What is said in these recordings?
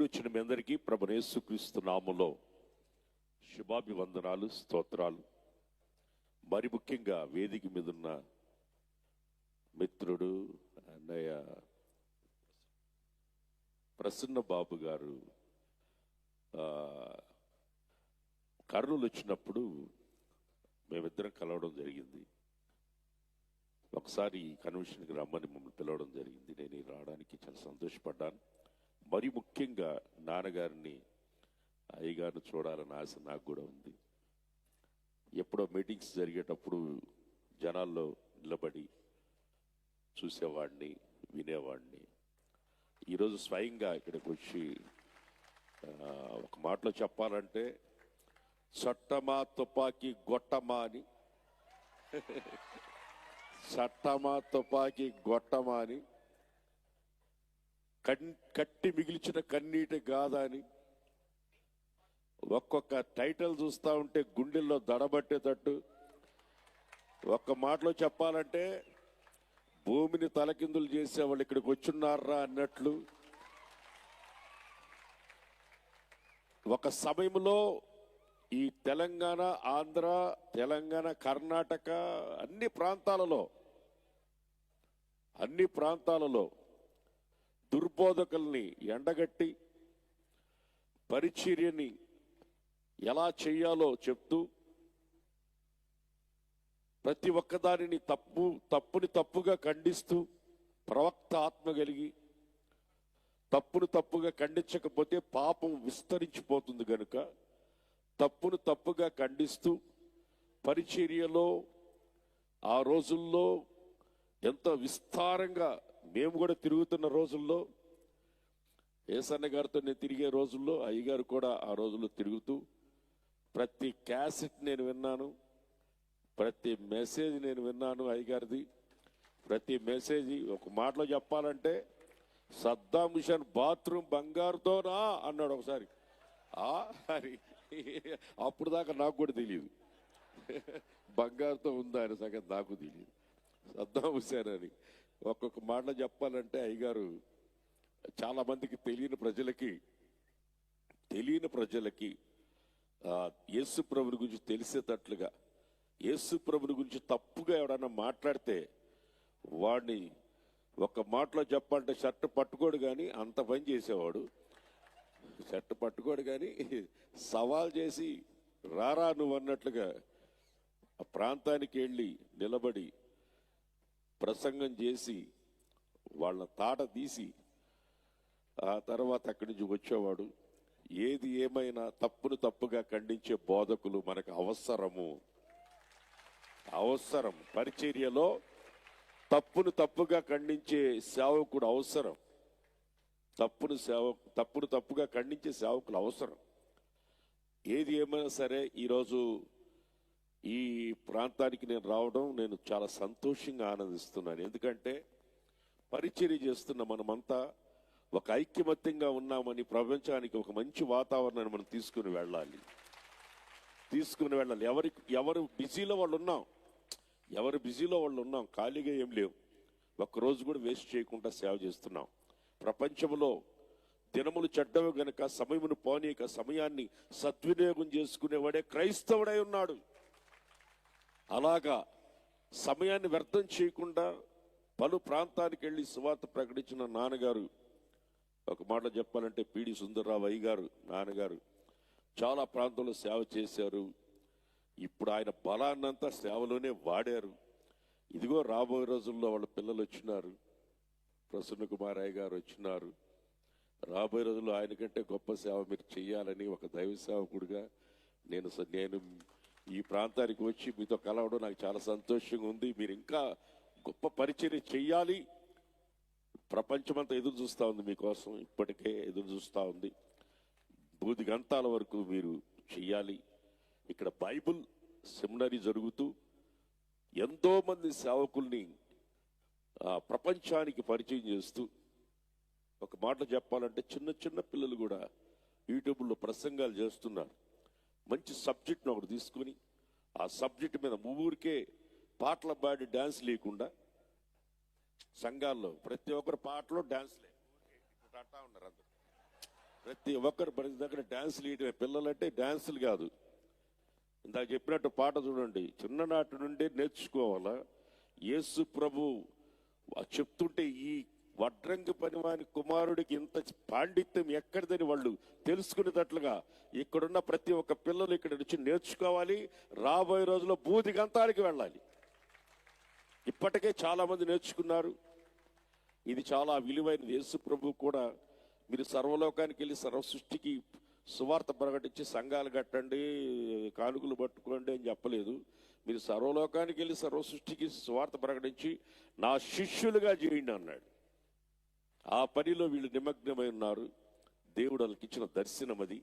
కూడి వచ్చిన మీ అందరికీ ప్రభు యేసుక్రీస్తు శుభాభివందనాలు స్తోత్రాలు. మరి ముఖ్యంగా వేదిక మీద ఉన్న మిత్రుడు అన్నయ్య ప్రసన్న బాబు గారు కర్నూలు వచ్చినప్పుడు మేమిద్దరం కలవడం జరిగింది. ఒకసారి కన్వెన్షన్కి రమ్మని మమ్మల్ని పిలవడం జరిగింది. నేను రావడానికి చాలా సంతోషపడ్డాను. మరి ముఖ్యంగా నాన్నగారిని అయ్యగారిని చూడాలని ఆశ నాకు కూడా ఉంది. ఎప్పుడో మీటింగ్స్ జరిగేటప్పుడు జనాల్లో నిలబడి చూసేవాడిని వినేవాడిని. ఈరోజు స్వయంగా ఇక్కడికి వచ్చి ఒక మాటలో చెప్పాలంటే చట్టమా తుపాకీ గొట్టమా అని. చట్టమా తుపాకీ గొట్టమా అని. కన్- కట్టి మిగిల్చిన కన్నీటి గాథ అని ఒక్కొక్క టైటిల్ చూస్తా ఉంటే గుండెల్లో దడబట్టేటట్టు ఒక్క మాటలో చెప్పాలంటే భూమిని తలకిందులు చేసేవాళ్ళు ఇక్కడికి వచ్చున్నారా అన్నట్లు ఒక సమయంలో ఈ తెలంగాణ ఆంధ్ర తెలంగాణ కర్ణాటక అన్ని ప్రాంతాలలో అన్ని ప్రాంతాలలో దుర్బోధకుల్ని ఎండగట్టి పరిచర్యని ఎలా చేయాలో చెప్తూ ప్రతి ఒక్కదానిని తప్పు తప్పుని తప్పుగా ఖండిస్తూ ప్రవక్త ఆత్మ కలిగి తప్పును తప్పుగా ఖండించకపోతే పాపం విస్తరించిపోతుంది కనుక తప్పును తప్పుగా ఖండిస్తూ పరిచర్యలో ఆ రోజుల్లో ఎంత విస్తారంగా మేము కూడా తిరుగుతున్న రోజుల్లో ఏసన్న గారితో నేను తిరిగే రోజుల్లో అయ్యగారు కూడా ఆ రోజుల్లో తిరుగుతూ ప్రతి క్యాసెట్ నేను విన్నాను ప్రతి మెసేజ్ నేను విన్నాను అయ్యగారిది. ప్రతి మెసేజ్ ఒక మాటలో చెప్పాలంటే సద్దా మిషన్ బాత్రూమ్ బంగారుతోనా అన్నాడు ఒకసారి. ఆ అప్పుడు దాకా నాకు కూడా తెలియదు. బంగారుతో ఉందా అనే సంగతి నాకు తెలియదు. సద్దా హుసేన్ అని. ఒక్కొక్క మాటలో చెప్పాలంటే అయ్యగారు చాలా మందికి తెలియని ప్రజలకి తెలియని ప్రజలకి యేసు ప్రభుని గురించి తెలిసేటట్లుగా యేసు ప్రభుని గురించి తప్పుగా ఎవడన్నా మాట్లాడితే వాడిని ఒక మాటలో చెప్పాలంటే షర్ట్ పట్టుకోడు కానీ అంత పని చేసేవాడు. షర్ట్ పట్టుకోడు కానీ సవాల్ చేసి రారా నువ్వు అన్నట్లుగా ఆ ప్రాంతానికి వెళ్ళి నిలబడి ప్రసంగం చేసి వాళ్ళ తాట తీసి ఆ తర్వాత అక్కడి నుంచి వచ్చేవాడు ఏది ఏమైనా తప్పును తప్పుగా ఖండించే బోధకులు మనకు అవసరము. అవసరం. పరిచర్యలో తప్పును తప్పుగా ఖండించే సేవకుడు అవసరం. తప్పును సేవ తప్పును తప్పుగా ఖండించే సేవకులు అవసరం. ఏది ఏమైనా సరే ఈరోజు ఈ ప్రాంతానికి నేను రావడం నేను చాలా సంతోషంగా ఆనందిస్తున్నాను. ఎందుకంటే పరిచర్య చేస్తున్న మనమంతా ఒక ఐక్యమత్యంగా ఉన్నామని ప్రపంచానికి ఒక మంచి వాతావరణాన్ని మనం తీసుకుని వెళ్ళాలి. తీసుకుని వెళ్ళాలి. ఎవరి ఎవరు బిజీలో వాళ్ళు ఉన్నాం. ఎవరు బిజీలో వాళ్ళు ఉన్నాం. ఖాళీగా ఏం లేవు. ఒక్కరోజు కూడా వేస్ట్ చేయకుండా సేవ చేస్తున్నాం. ప్రపంచంలో దినములు చెడ్డవి గనక సమయమును పోనీక సమయాన్ని సద్వినియోగం చేసుకునేవాడే క్రైస్తవుడై ఉన్నాడు. అలాగా సమయాన్ని వ్యర్థం చేయకుండా పలు ప్రాంతానికి వెళ్ళి సువార్త ప్రకటించిన నాన్నగారు ఒక మాట చెప్పాలంటే పీడి సుందర్రావు అయ్య గారు నాన్నగారు చాలా ప్రాంతంలో సేవ చేశారు. ఇప్పుడు ఆయన బలాన్నంతా సేవలోనే వాడారు. ఇదిగో రాబోయే రోజుల్లో వాళ్ళ పిల్లలు వచ్చినారు. ప్రసన్న కుమార్ అయ్య గారు వచ్చినారు. రాబోయే రోజుల్లో ఆయన కంటే గొప్ప సేవ మీరు చేయాలని ఒక దైవ సేవకుడిగా నేను స- నేను ఈ ప్రాంతానికి వచ్చి మీతో కలవడం నాకు చాలా సంతోషంగా ఉంది. మీరు ఇంకా గొప్ప పరిచయం చెయ్యాలి. ప్రపంచమంతా ఎదురు చూస్తూ ఉంది మీకోసం. ఇప్పటికే ఎదురు చూస్తూ ఉంది. బూది గంటాల వరకు మీరు చెయ్యాలి. ఇక్కడ బైబుల్ సెమినరీ జరుగుతూ ఎంతోమంది సేవకుల్ని ప్రపంచానికి పరిచయం చేస్తూ ఒక మాట చెప్పాలంటే చిన్న చిన్న పిల్లలు కూడా యూట్యూబ్లో ప్రసంగాలు చేస్తున్నారు. మంచి సబ్జెక్ట్ను ఒకటి తీసుకుని ఆ సబ్జెక్ట్ మీద ఊరికే పాటలు పాడి డాన్స్ లేకుండా సంఘాల్లో ప్రతి ఒక్కరు పాటలో అంటా ఉన్నారు అందరూ. ప్రతి ఒక్కరు ప్రతి దగ్గర డ్యాన్సులు వేయటమే పిల్లలంటే డ్యాన్సులు కాదు. ఇందాక చెప్పినట్టు పాట చూడండి. చిన్ననాటి నుండి నేర్చుకోవాలా? యేసు ప్రభు చెప్తుంటే ఈ వడ్రంగి పనివాని కుమారుడికి ఇంత పాండిత్యం ఎక్కడిదని వాళ్ళు తెలుసుకునేటట్లుగా ఇక్కడున్న ప్రతి ఒక్క పిల్లలు ఇక్కడ నుంచి నేర్చుకోవాలి. రాబోయే రోజుల్లో బూది గంతానికి వెళ్ళాలి. ఇప్పటికే చాలామంది నేర్చుకున్నారు. ఇది చాలా విలువైనది యేసు ప్రభు కూడా మీరు సర్వలోకానికి వెళ్ళి సర్వ సృష్టికి సువార్త ప్రకటించి సంఘాలు కట్టండి కానుకలు పట్టుకోండి అని చెప్పలేదు. మీరు సర్వలోకానికి వెళ్ళి సర్వ సృష్టికి సువార్త ప్రకటించి నా శిష్యులుగా చేయండి అన్నాడు. ఆ పనిలో వీళ్ళు నిమగ్నమై ఉన్నారు. దేవుడు వాళ్ళకి ఇచ్చిన దర్శనం అది.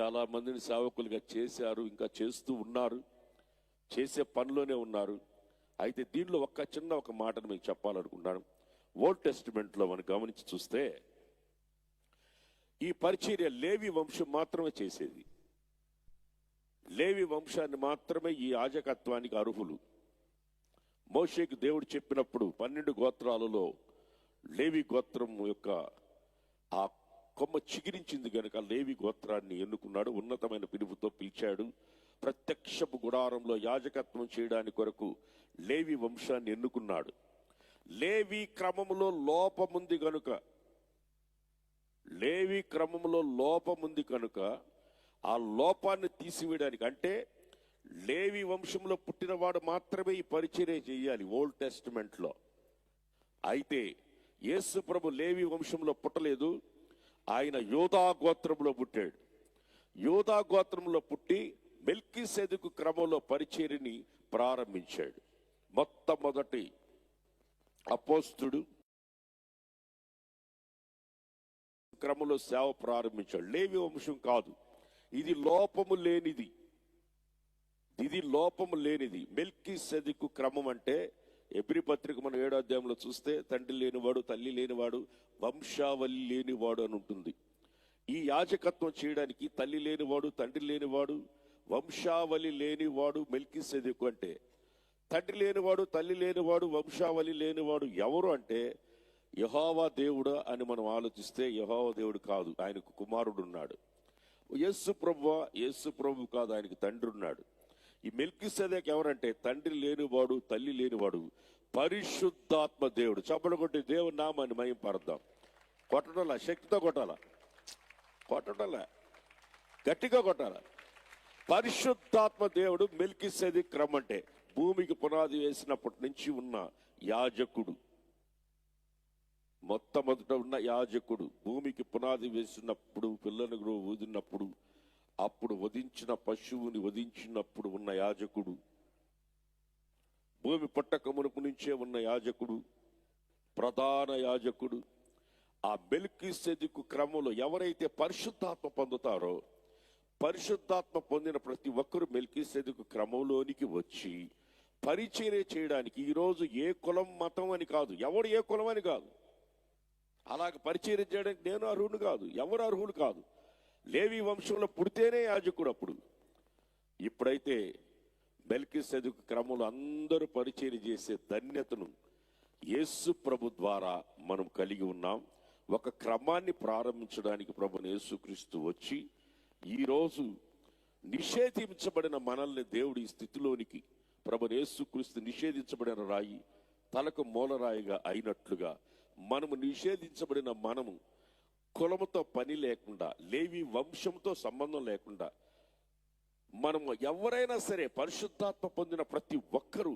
చాలా మందిని సేవకులుగా చేశారు ఇంకా చేస్తూ ఉన్నారు. చేసే పనిలోనే ఉన్నారు. అయితే దీనిలో ఒక్క చిన్న ఒక మాటను మీకు చెప్పాలనుకున్నాను ఓల్డ్ టెస్టిమెంట్లో మనం గమనించి చూస్తే ఈ పరిచర్య లేవి వంశం మాత్రమే చేసేది. లేవి వంశాన్ని మాత్రమే ఈ యాజకత్వానికి అర్హులు. మోషేకి దేవుడు చెప్పినప్పుడు పన్నెండు గోత్రాలలో లేవి గోత్రం యొక్క ఆ కొమ్మ చిగిరించింది కనుక లేవి గోత్రాన్ని ఎన్నుకున్నాడు. ఉన్నతమైన పిలుపుతో పిలిచాడు. ప్రత్యక్షపు గుడారంలో యాజకత్వం చేయడానికి కొరకు లేవి వంశాన్ని ఎన్నుకున్నాడు. లేవి క్రమములో లోపముంది గనుక లేవి క్రమములో లోపముంది కనుక ఆ లోపాన్ని తీసివేయడానికి అంటే లేవి వంశంలో పుట్టినవాడు మాత్రమే ఈ పరిచర్య చేయాలి ఓల్డ్ టెస్టిమెంట్లో. అయితే యేసు ప్రభు లేవి వంశంలో పుట్టలేదు. ఆయన యోధా గోత్రంలో పుట్టాడు. యోధా గోత్రంలో పుట్టి మెల్కి సెదుకు క్రమంలో పరిచేరిని ప్రారంభించాడు. మొట్టమొదటి అపోస్తుడు క్రమంలో సేవ ప్రారంభించాడు. లేవి వంశం కాదు. ఇది లోపము లేనిది. ఇది లోపము లేనిది. మెల్కి సెదుకు క్రమం అంటే ఎబ్రి పత్రిక మనం ఏడో అధ్యాయంలో చూస్తే తండ్రి లేనివాడు తల్లి లేనివాడు వంశావళి లేనివాడు అని ఉంటుంది. ఈ యాజకత్వం చేయడానికి తల్లి లేనివాడు తండ్రి లేనివాడు వంశావళి లేనివాడు మెల్కి సెదికు అంటే తండ్రి లేనివాడు తల్లి లేనివాడు వంశావళి లేనివాడు ఎవరు అంటే యహోవా దేవుడా అని మనం ఆలోచిస్తే యహోవా దేవుడు కాదు ఆయనకు కుమారుడు ఉన్నాడు యేసు ప్రభు యేసు ప్రభు కాదు ఆయనకు తండ్రి ఉన్నాడు. ఈ మెల్కిసేదక్ ఎవరంటే తండ్రి లేనివాడు తల్లి లేనివాడు పరిశుద్ధాత్మ దేవుడు. చప్పలు కొట్టి దేవుని నామాన్ని మయం పరద్దాం కొట్టడంలా? శక్తితో కొట్టాల? కొట్టడంలా? గట్టిగా కొట్టాల? పరిశుద్ధాత్మ దేవుడు మెల్కిసేది క్రమం అంటే భూమికి పునాది వేసినప్పటి నుంచి ఉన్న యాజకుడు. మొట్టమొదట ఉన్న యాజకుడు. భూమికి పునాది వేసినప్పుడు పిల్లలను ఊదినప్పుడు అప్పుడు వధించిన పశువుని వధించినప్పుడు ఉన్న యాజకుడు. భూమి పుట్టక మునుపు నుంచే ఉన్న యాజకుడు ప్రధాన యాజకుడు. ఆ బెల్కి సెదుకు క్రమంలో ఎవరైతే పరిశుద్ధాత్మ పొందుతారో పరిశుద్ధాత్మ పొందిన ప్రతి ఒక్కరు మెల్కి సెదుకు క్రమంలోనికి వచ్చి పరిచర్య చేయడానికి ఈరోజు ఏ కులం మతం అని కాదు. ఎవడు ఏ కులం అని కాదు. అలాగ పరిచర్య చేయడానికి నేను అర్హుడు కాదు. ఎవరు అర్హులు కాదు. లేవి వంశంలో పుడితేనే యాజకుడు అప్పుడు ఇప్పుడైతే బెల్కి చదువు క్రమంలో అందరూ పరిచయం చేసే ధన్యతను యేసు ప్రభు ద్వారా మనం కలిగి ఉన్నాం. ఒక క్రమాన్ని ప్రారంభించడానికి ప్రభు యేసుక్రీస్తు వచ్చి ఈరోజు నిషేధించబడిన మనల్ని దేవుడి స్థితిలోనికి ప్రభు యేసుక్రీస్తు నిషేధించబడిన రాయి తలకు మూలరాయిగా అయినట్లుగా మనము నిషేధించబడిన మనము కులముతో పని లేకుండా లేవి వంశంతో సంబంధం లేకుండా మనము ఎవరైనా సరే పరిశుద్ధాత్మ పొందిన ప్రతి ఒక్కరూ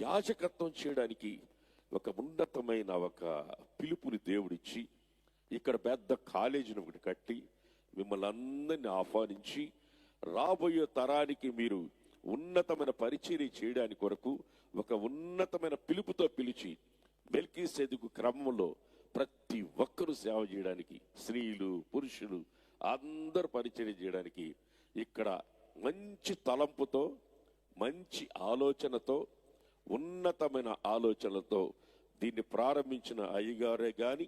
యాజకత్వం చేయడానికి ఒక ఉన్నతమైన ఒక పిలుపుని దేవుడిచ్చి ఇక్కడ పెద్ద కాలేజీని ఒకటి కట్టి మిమ్మల్ని అందరినీ ఆహ్వానించి రాబోయే తరానికి మీరు ఉన్నతమైన పరిచయం చేయడానికి కొరకు ఒక ఉన్నతమైన పిలుపుతో పిలిచి మెల్కీ సెదుకు క్రమంలో ప్రతి ఒక్కరూ సేవ చేయడానికి స్త్రీలు పురుషులు అందరూ పరిచయం చేయడానికి ఇక్కడ మంచి తలంపుతో మంచి ఆలోచనతో ఉన్నతమైన ఆలోచనలతో దీన్ని ప్రారంభించిన అయ్యగారే గాని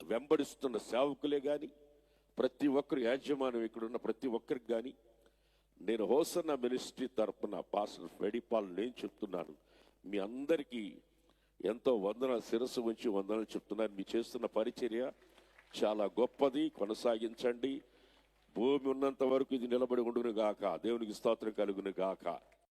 వెంబడిస్తున్న సేవకులే గాని ప్రతి ఒక్కరు యాజమాన్యం ఇక్కడ ఉన్న ప్రతి ఒక్కరికి గాని నేను హోసన్న మినిస్ట్రీ తరఫున పాస్టర్ వెడిపాల్ నేను చెప్తున్నాను. మీ అందరికీ ఎంతో వందన శిరస్సు ఉంచి వందనలు చెప్తున్నారు. మీ చేస్తున్న పరిచర్య చాలా గొప్పది. కొనసాగించండి. భూమి ఉన్నంత వరకు ఇది నిలబడి ఉండును గాక. దేవునికి స్తోత్రం కలుగును గాక.